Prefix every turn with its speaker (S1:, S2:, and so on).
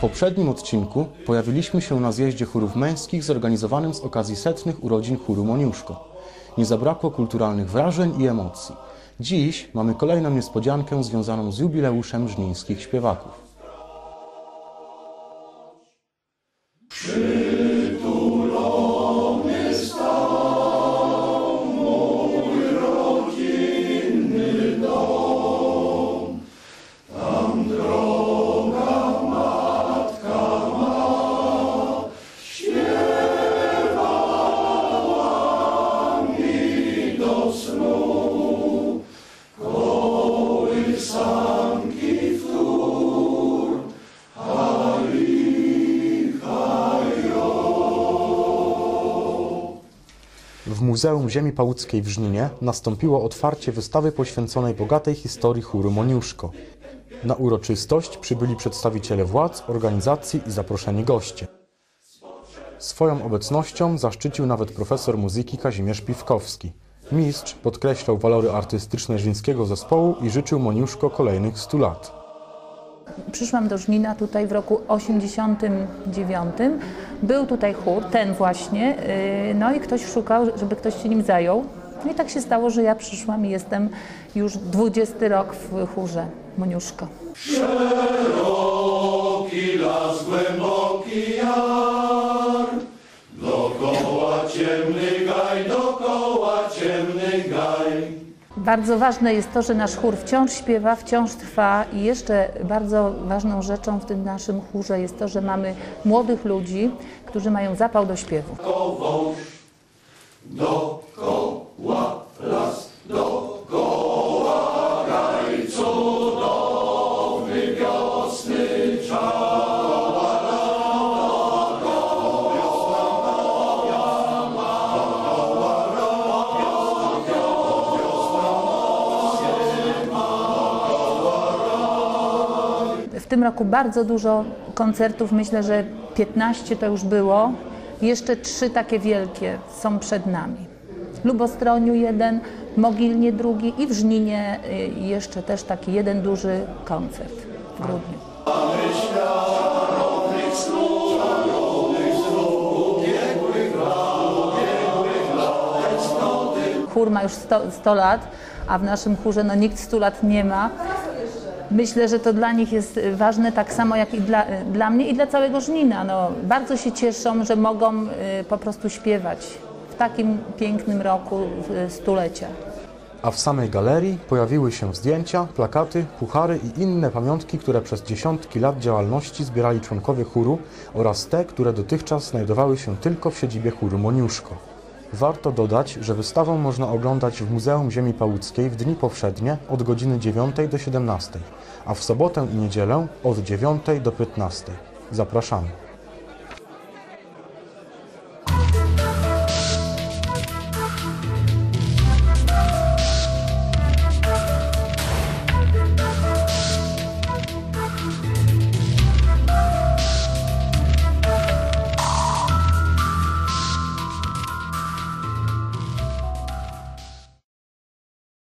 S1: poprzednim odcinku pojawiliśmy się na zjeździe chórów męskich zorganizowanym z okazji setnych urodzin chóru Moniuszko. Nie zabrakło kulturalnych wrażeń i emocji. Dziś mamy kolejną niespodziankę związaną z jubileuszem żnińskich śpiewaków. W Muzeum Ziemi Pałuckiej w Żninie nastąpiło otwarcie wystawy poświęconej bogatej historii chóru Moniuszko. Na uroczystość przybyli przedstawiciele władz, organizacji i zaproszeni goście. Swoją obecnością zaszczycił nawet profesor muzyki Kazimierz Piwkowski. Mistrz podkreślał walory artystyczne żnińskiego zespołu i życzył Moniuszko kolejnych 100 lat.
S2: Przyszłam do Żnina tutaj w roku 89. Był tutaj chór, ten właśnie, yy, no i ktoś szukał, żeby ktoś się nim zajął. No i tak się stało, że ja przyszłam i jestem już 20 rok w chórze Moniuszko.
S3: Szeroki las, głęboki jar, dookoła ciemny
S2: Bardzo ważne jest to, że nasz chór wciąż śpiewa, wciąż trwa i jeszcze bardzo ważną rzeczą w tym naszym chórze jest to, że mamy młodych ludzi, którzy mają zapał do śpiewu.
S3: Dookoła las, dookoła gaj,
S2: tym roku bardzo dużo koncertów, myślę, że 15 to już było. Jeszcze trzy takie wielkie są przed nami. Lubostroniu jeden, Mogilnie drugi i w Żninie y, jeszcze też taki jeden duży koncert w grudniu. Chór ma już 100, 100 lat, a w naszym chórze no, nikt 100 lat nie ma. Myślę, że to dla nich jest ważne tak samo jak i dla, dla mnie i dla całego Żnina. No, bardzo się cieszą, że mogą y, po prostu śpiewać w takim pięknym roku y, stulecia.
S1: A w samej galerii pojawiły się zdjęcia, plakaty, puchary i inne pamiątki, które przez dziesiątki lat działalności zbierali członkowie chóru oraz te, które dotychczas znajdowały się tylko w siedzibie chóru Moniuszko. Warto dodać, że wystawę można oglądać w Muzeum Ziemi Pałuckiej w dni powszednie od godziny 9 do 17, a w sobotę i niedzielę od 9 do 15. Zapraszamy.